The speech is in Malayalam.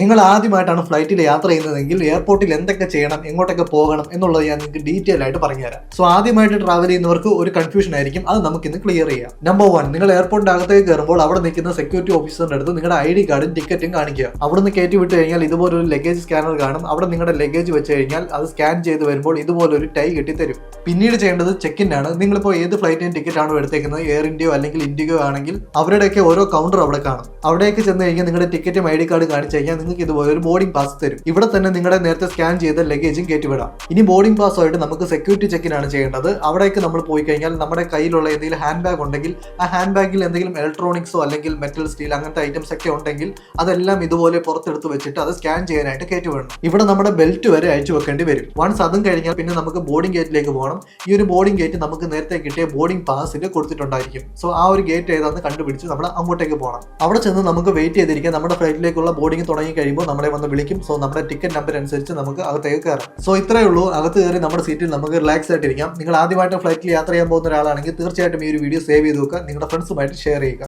നിങ്ങൾ ആദ്യമായിട്ടാണ് ഫ്ലൈറ്റിൽ യാത്ര ചെയ്യുന്നതെങ്കിൽ എയർപോർട്ടിൽ എന്തൊക്കെ ചെയ്യണം എങ്ങോട്ടൊക്കെ പോകണം എന്നുള്ളത് ഞാൻ നിങ്ങൾക്ക് ഡീറ്റെയിൽ ആയിട്ട് പറഞ്ഞുതരാം സോ ആദ്യമായിട്ട് ട്രാവൽ ചെയ്യുന്നവർക്ക് ഒരു കൺഫ്യൂഷൻ ആയിരിക്കും. അത് നമുക്ക് ഇന്ന് ക്ലിയർ ചെയ്യാം. നമ്പർ വൺ നിങ്ങൾ എയർപോർട്ടിന്റെ അകത്തേക്ക് കയറുമ്പോൾ അവിടെ നിൽക്കുന്ന സെക്യൂരിറ്റി ഓഫീസറിന്റെ അടുത്ത് നിങ്ങളുടെ ഐ ഡി കാർഡും ടിക്കറ്റും കാണിക്കുക. അവിടുന്ന് കയറ്റി വിട്ട് കഴിഞ്ഞാൽ ഇതുപോലെ ഒരു ലഗേജ് സ്കാനർ കാണും. അവിടെ നിങ്ങളുടെ ലഗേജ് വെച്ച് കഴിഞ്ഞാൽ അത് സ്കാൻ ചെയ്ത് വരുമ്പോൾ ഇതുപോലെ ഒരു ടൈ കെട്ടി തരും പിന്നീട് ചെയ്യേണ്ടത് ചെക്ക് ഇൻ ആണ്. നിങ്ങളിപ്പോൾ ഏത് ഫ്ലൈറ്റിന്റെ ടിക്കറ്റ് ആണോ എടുത്തേക്കുന്നത്? എയർ ഇന്ത്യയോ അല്ലെങ്കിൽ ഇൻഡിഗോ ആണെങ്കിൽ അവരുടെയൊക്കെ ഓരോ കൗണ്ടർ അവിടെ കാണും. അവിടേക്ക് ചെന്ന് കഴിഞ്ഞാൽ നിങ്ങളുടെ ടിക്കറ്റും ഐ ഡി കാർഡ് കാണിച്ചു കഴിഞ്ഞാൽ നിങ്ങൾക്ക് ഇതുപോലെ ഒരു ബോർഡിംഗ് പാസ് തരും. ഇവിടെ തന്നെ നിങ്ങളുടെ നേരത്തെ സ്കാൻ ചെയ്ത ലഗേജും കയറ്റിവിടാം ഇനി ബോർഡിംഗ് പാസ് ആയിട്ട് നമുക്ക് സെക്യൂരിറ്റി ചെക്കിനാണ് ചെയ്യേണ്ടത്. അവിടേക്ക് നമ്മൾ പോയി കഴിഞ്ഞാൽ നമ്മുടെ കയ്യിലുള്ള എന്തെങ്കിലും ഹാൻഡ് ബാഗ് ഉണ്ടെങ്കിൽ ആ ഹാൻഡ് ബാഗിൽ എന്തെങ്കിലും ഇലക്ട്രോണിക്സോ അല്ലെങ്കിൽ മെറ്റൽ സ്റ്റീൽ അങ്ങനത്തെ ഐറ്റംസ് ഒക്കെ ഉണ്ടെങ്കിൽ അതെല്ലാം ഇതുപോലെ പുറത്തെടുത്ത് വെച്ചിട്ട് അത് സ്കാൻ ചെയ്യാനായിട്ട് കയറ്റി വിടണം. ഇവിടെ നമ്മുടെ ബെൽറ്റ് വരെ അയച്ചു വെക്കേണ്ടി വരും. വൺസ് അതും കഴിഞ്ഞാൽ പിന്നെ നമുക്ക് ബോർഡിംഗ് ഗേറ്റിലേക്ക് പോകണം. ഈ ഒരു ബോർഡിംഗ് ഗേറ്റ് നമുക്ക് നേരത്തെ കിട്ടിയ ബോർഡിംഗ് പാസിൽ കൊടുത്തിട്ടുണ്ടായിരിക്കും. സോ ആ ഒരു ഗേറ്റ് ഏതാണെന്ന് കണ്ടുപിടിച്ച് നമ്മൾ അങ്ങോട്ടേക്ക് പോകണം. അവിടെ ചെന്ന് നമുക്ക് വെയിറ്റ് ചെയ്തിരിക്കാം. നമ്മുടെ ഫ്ലൈറ്റിലേക്കുള്ള ബോർഡിംഗ് തുടങ്ങി കഴിയുമ്പോൾ നമ്മളെ വന്ന് വിളിക്കും. സോ നമ്മുടെ ടിക്കറ്റ് നമ്പർ അനുസരിച്ച് നമുക്ക് അകത്തേക്ക് കയറാം. സോ ഇത്രയേ ഉള്ളൂ. അകത്ത് കയറി നമ്മുടെ സീറ്റിൽ നമുക്ക് റിലാക്സ് ആയിട്ടിരിക്കാം. നിങ്ങൾ ആദ്യമായിട്ട് ഫ്ലൈറ്റിൽ യാത്ര ചെയ്യാൻ പോകുന്ന ഒരാളാണെങ്കിൽ തീർച്ചയായിട്ടും ഈ ഒരു വീഡിയോ സേവ് ചെയ്ത് വെക്കുക. നിങ്ങളുടെ ഫ്രണ്ട്സുമായിട്ട് ഷെയർ ചെയ്യുക.